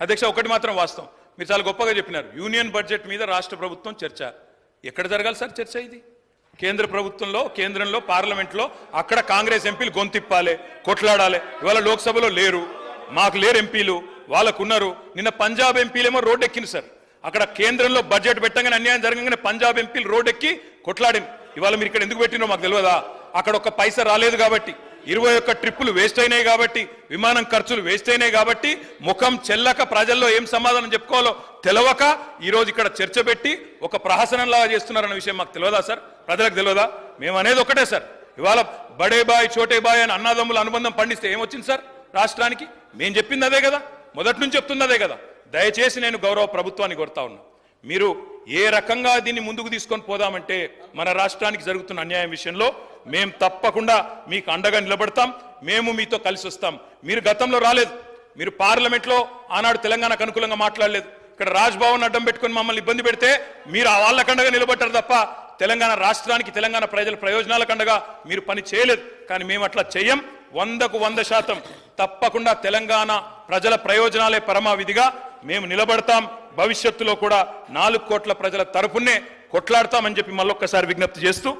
అధ్యక్ష ఒకటి మాత్రం వాస్తవం. మీరు చాలా గొప్పగా చెప్పినారు. యూనియన్ బడ్జెట్ మీద రాష్ట్ర ప్రభుత్వం చర్చ. ఎక్కడ జరగాలి సార్ చర్చ ఇది? కేంద్ర ప్రభుత్వంలో కేంద్రంలో పార్లమెంట్లో అక్కడ కాంగ్రెస్ ఎంపీలు గొంతిప్పాలి కొట్లాడాలి. ఇవాళ లోక్సభలో లేరు. మాకు లేరు ఎంపీలు. వాళ్ళకున్నారు. నిన్న పంజాబ్ ఎంపీలేమో రోడ్డు ఎక్కింది సార్. అక్కడ కేంద్రంలో బడ్జెట్ పెట్టగానే అన్యాయం జరగగానే పంజాబ్ ఎంపీలు రోడ్డు ఎక్కి కొట్లాడింది ఇవాళ మీరు ఇక్కడ ఎందుకు పెట్టినో మాకు తెలియదా? అక్కడ ఒక పైసా రాలేదు కాబట్టి. ఇరవై ఒక్క ట్రిప్పులు వేస్ట్ అయినాయి కాబట్టి విమానం ఖర్చులు వేస్ట్ అయినాయి కాబట్టి ముఖం చెల్లక ప్రజల్లో ఏం సమాధానం చెప్పుకోవాలో తెలవక ఈ రోజు ఇక్కడ చర్చ పెట్టి ఒక ప్రహసనంలాగా చేస్తున్నారన్న విషయం మాకు తెలియదా సార్? ప్రజలకు తెలియదా మేము అనేది ఒకటే సార్. ఇవాళ బడే బాయ్ చోటే బాయ్ అని అన్నదమ్ముల అనుబంధం పండిస్తే ఏమొచ్చింది సార్ రాష్ట్రానికి? మేము చెప్పింది అదే కదా. మొదటి నుంచి చెప్తుంది అదే కదా. దయచేసి నేను గౌరవ ప్రభుత్వాన్ని కోరుతా ఉన్నా. మీరు ఏ రకంగా దీన్ని ముందుకు తీసుకొని పోదామంటే మన రాష్ట్రానికి జరుగుతున్న అన్యాయం విషయంలో మేము తప్పకుండా మీకు అండగా నిలబడతాం. మేము మీతో కలిసి వస్తాం. మీరు గతంలో రాలేదు. మీరు పార్లమెంట్లో ఆనాడు తెలంగాణకు అనుకూలంగా మాట్లాడలేదు. ఇక్కడ రాజ్భవన్ అడ్డం పెట్టుకొని మమ్మల్ని ఇబ్బంది పెడితే మీరు ఆ వాళ్ళకండగా నిలబడ్డారు తప్ప తెలంగాణ రాష్ట్రానికి తెలంగాణ ప్రజల ప్రయోజనాలకండగా మీరు పని చేయలేదు. కానీ మేము అట్లా చెయ్యం. వందకు వంద శాతం తప్పకుండా తెలంగాణ ప్రజల ప్రయోజనాలే పరమావిధిగా మేము నిలబడతాం. భవిష్యత్తులో కూడా నాలుగు కోట్ల ప్రజల తరపునే కొట్లాడతామని చెప్పి మళ్ళొక్కసారి విజ్ఞప్తి చేస్తూ